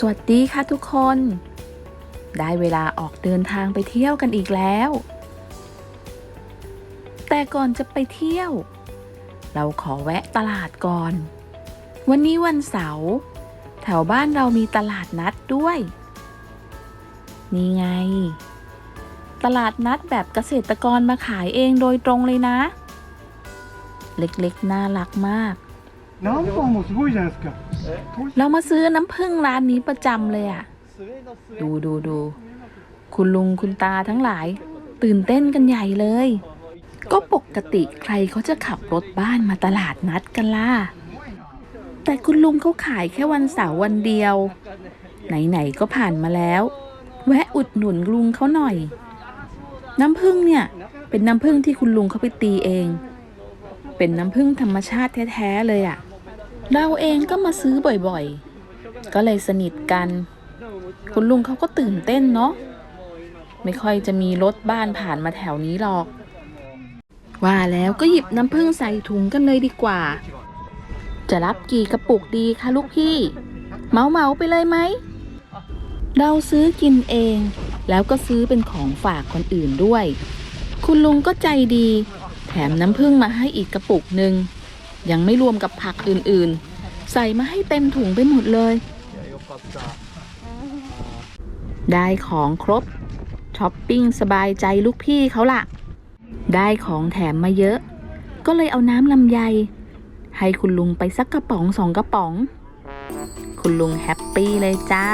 สวัสดีค่ะทุกคน ได้เวลาออกเดินทางไปเที่ยวกันอีกแล้ว แต่ก่อนจะไปเที่ยว เราขอแวะตลาดก่อน วันนี้วันเสาร์แถวบ้านเรามีตลาดนัดด้วย นี่ไง ตลาดนัดแบบเกษตรกรมาขายเองโดยตรงเลยนะ เล็กๆ น่ารักมาก 何本もすごいじゃないですか。 เรามาซื้อน้ำผึ้งร้านนี้ประจำเลยอะดูดูดู คุณลุงคุณตาทั้งหลาย ตื่นเต้นกันใหญ่เลย ก็ปกติใครเขาจะขับรถบ้านมาตลาดนัดกันล่ะ แต่คุณลุงเขาขายแค่วันเสาร์วันเดียว ไหนๆก็ผ่านมาแล้ว แวะอุดหนุนลุงเขาหน่อย น้ำผึ้งเนี่ย เป็นน้ำผึ้งที่คุณลุงเขาไปตีเอง เป็นน้ำผึ้งธรรมชาติแท้ๆเลยอะ เราเองก็มาซื้อบ่อยๆ ก็เลยสนิทกัน คุณลุงเขาก็ตื่นเต้นเนาะ ไม่ค่อยจะมีรถบ้านผ่านมาแถวนี้หรอก ว่าแล้วก็หยิบน้ำผึ้งใส่ถุงกันเลยดีกว่า จะรับกี่กระปุกดีคะลูกพี่ เมาเมาๆไปเลยไหม เราซื้อกินเอง แล้วก็ซื้อเป็นของฝากคนอื่นด้วย คุณลุงก็ใจดี แถมน้ำผึ้งมาให้อีกกระปุกหนึ่ง ยังไม่รวมกับผักอื่นๆ ใส่มาให้เต็มถุงไปหมดเลย ได้ของครบช้อปปิ้งสบายใจลูกพี่เขาละได้ของแถมมาเยอะ ก็เลยเอาน้ำลำไย ให้คุณลุงไปสักกระป๋องสองกระป๋อง คุณลุงแฮปปี้เลยจ้า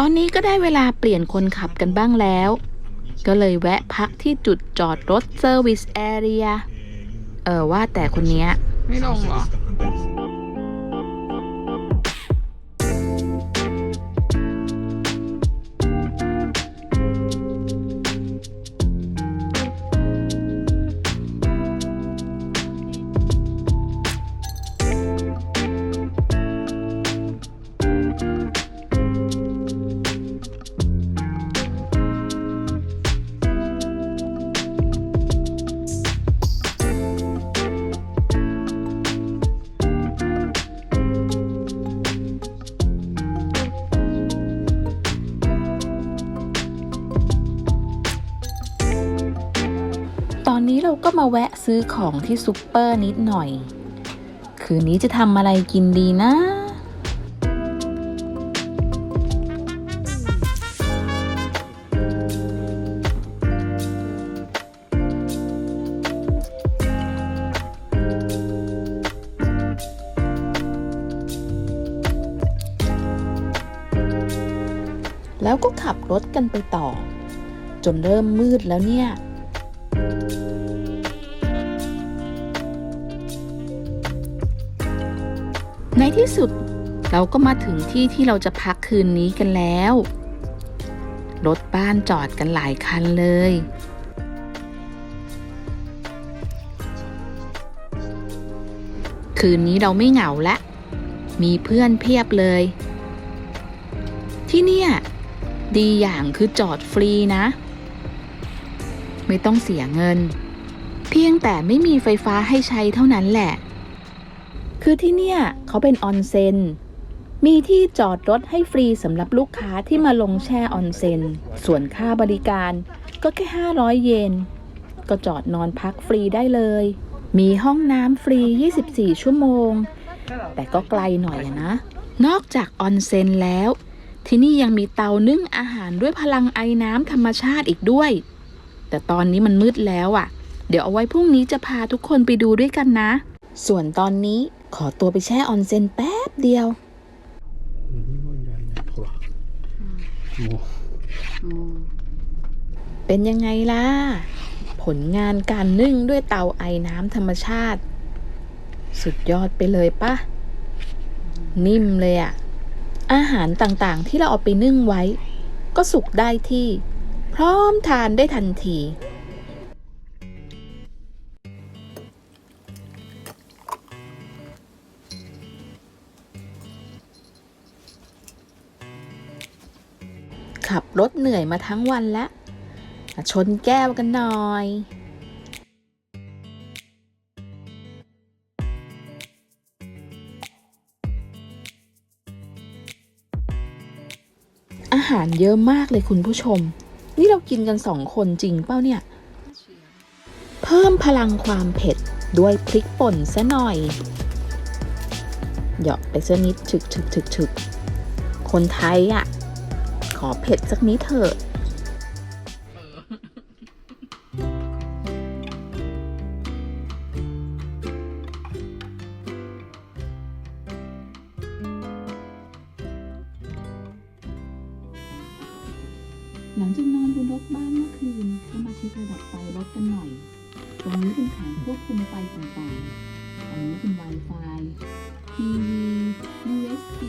ตอนนี้ก็ได้เวลาเปลี่ยนคนขับกันบ้างแล้ว ก็เลยแวะพักที่จุดจอดรถเซอร์วิสแอเรียเออว่าแต่คนเนี้ย ไม่ลงเหรอ ก็มาแวะซื้อของที่ซุปเปอร์นิดหน่อย คืนนี้จะทำอะไรกินดีนะแล้วก็ขับรถกันไปต่อ จนเริ่มมืดแล้วเนี่ย ในที่สุดเราก็มาถึงที่ที่เราจะพักคืนนี้กันแล้ว รถบ้านจอดกันหลายคันเลย คืนนี้เราไม่เหงาละ มีเพื่อนเพียบเลย ที่เนี่ย ดีอย่างคือจอดฟรีนะ ไม่ต้องเสียเงิน เพียงแต่ไม่มีไฟฟ้าให้ใช้เท่านั้นแหละ คือที่เนี่ยเขาเป็นออนเซ็น มีที่จอดรถให้ฟรีสำหรับลูกค้าที่มาลงแช่ออนเซ็น ส่วนค่าบริการก็แค่ 500 เยน ก็จอดนอนพักฟรีได้เลย มีห้องน้ำฟรี 24 ชั่วโมง แต่ก็ไกลหน่อยนะ นอกจากออนเซ็นแล้ว ที่นี่ยังมีเตานึ่งอาหารด้วยพลังไอน้ำธรรมชาติอีกด้วย แต่ตอนนี้มันมืดแล้วอะ่ะ เดี๋ยวเอาไว้พรุ่งนี้จะพาทุกคนไปดูด้วยกันนะ ส่วนตอนนี้ ขอตัวไปแช่ออนเซนแป๊บเดียวเป็นยังไงล่ะ ผลงานการนึ่งด้วยเตาไอน้ำธรรมชาติ สุดยอดไปเลยปะนิ่มเลยอะอาหารต่างๆที่เราเอาไปนึ่งไว้ ก็สุกได้ที่ พร้อมทานได้ทันที ขับรถเหนื่อยมาทั้งวันแล้วชนแก้วกันหน่อย อาหารเยอะมากเลยคุณผู้ชม นี่เรากินกันสองคนจริงเป้าเนี่ย เพิ่มพลังความเผ็ดด้วยพริกป่นซะหน่อย เหยาะไปสักนิดถึกถึกถึกถึกคนไทยอะ ขอเผ็ดสักนิดเถอะหลังจากนอนบนรถบ้านเมื่อคืนก็มาเช็คระดับไฟรถกันหน่อย ตรงนี้เป็นแผงควบคุมไฟต่างๆอันนี้เป็น Wi-Fi ทีวี USB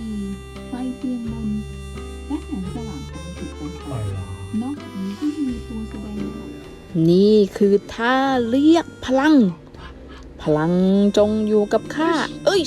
นี่คือท่าเรียกพลัง พลังจงอยู่กับข้า เอ้ย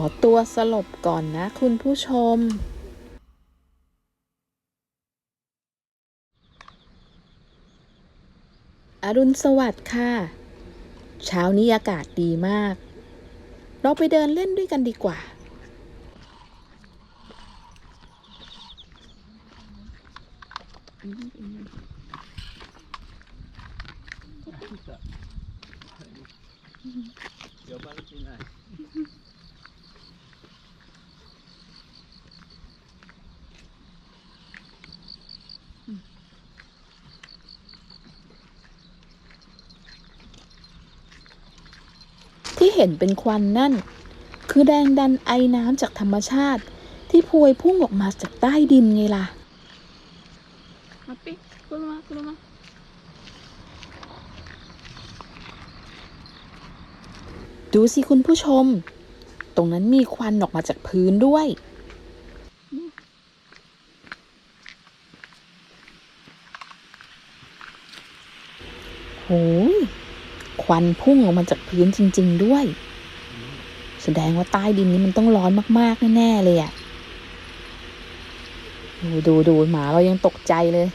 อตัวสลบก่อนนะคุณผู้ชมอรุณสวัสดิ์ค่ะ เช้านี้อากาศดีมาก เราไปเดินเล่นด้วยกันดีกว่า เห็นเป็นควันนั่น คือแรงดันไอน้ำจากธรรมชาติ ที่พวยพุ่งออกมาจากใต้ดินไงล่ะ Api, kurma, kurma. ดูสิคุณผู้ชม ตรงนั้นมีควันออกมาจากพื้นด้วย โหย ควันพุ่งออกมาจากพื้นจริง ๆ ด้วย แสดงว่าใต้ดินนี้มันต้องร้อนมากๆแน่ๆเลยอะดูดูดูหมาเรายังตกใจเลย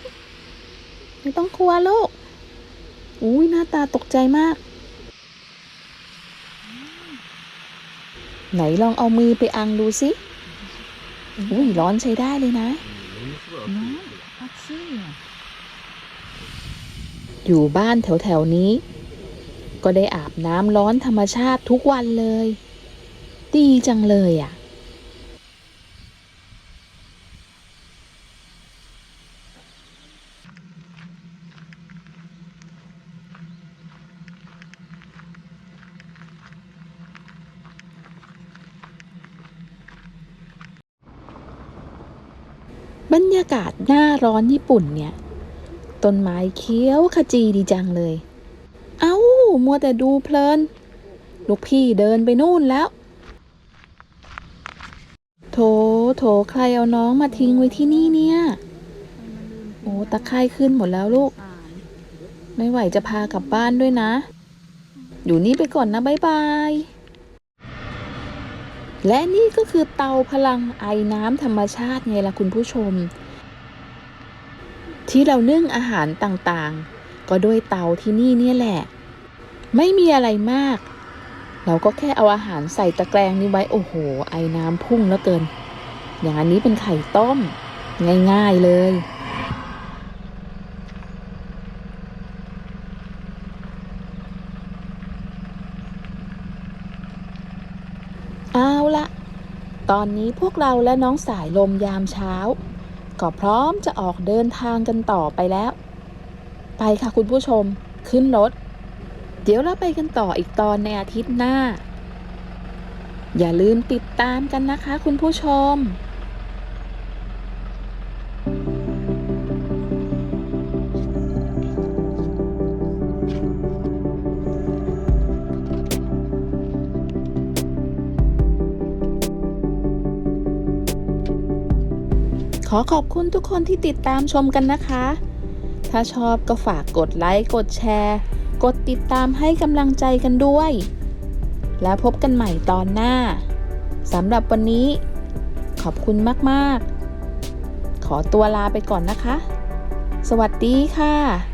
ไม่ต้องกลัวลูกอุ้ยหน้าตาตกใจมาก ไหนลองเอามือไปอังดูสิอุ้ยร้อนใช้ได้เลยนะ อยู่บ้านแถวๆนี้ ก็ได้อาบน้ำร้อนธรรมชาติทุกวันเลย ดีจังเลยอะ่ะ บรรยากาศหน้าร้อนญี่ปุ่นเนี่ย ต้นไม้เขียวขจีดีจังเลย มัวแต่ดูเพลิน ลูกพี่เดินไปนู่นแล้ว โถ โถ ใครเอาน้องมาทิ้งไว้ที่นี่เนี่ย โอ้ตะไคร่ขึ้นหมดแล้วลูก ไม่ไหวจะพากลับบ้านด้วยนะ อยู่นี่ไปก่อนนะบ๊ายบาย และนี่ก็คือเตาพลังไอน้ำธรรมชาติไงล่ะคุณผู้ชม ที่เรานึ่งอาหารต่างๆ ก็ด้วยเตาที่นี่เนี่ยแหละ ไม่มีอะไรมาก เราก็แค่เอาอาหารใส่ตะแกรงนี้ไว้โอ้โห ไอ้น้ำพุ่งแล้วเกิน อย่างอันนี้เป็นไข่ต้ม ง่ายๆเลยเอาละตอนนี้พวกเราและน้องสายลมยามเช้า ก็พร้อมจะออกเดินทางกันต่อไปแล้ว ไปค่ะคุณผู้ชม ขึ้นรถ ดี๋ยวเราไปกันต่ออีกตอนในอาทิตย์หน้า อย่าลืมติดตามกันนะคะคุณผู้ชมขอขอบคุณทุกคนที่ติดตามชมกันนะคะ ถ้าชอบก็ฝากกดไลค์ กดแชร์ กดติดตามให้กำลังใจกันด้วย แล้วพบกันใหม่ตอนหน้าสำหรับวันนี้ ขอบคุณมาก ๆ ขอตัวลาไปก่อนนะคะ สวัสดีค่ะ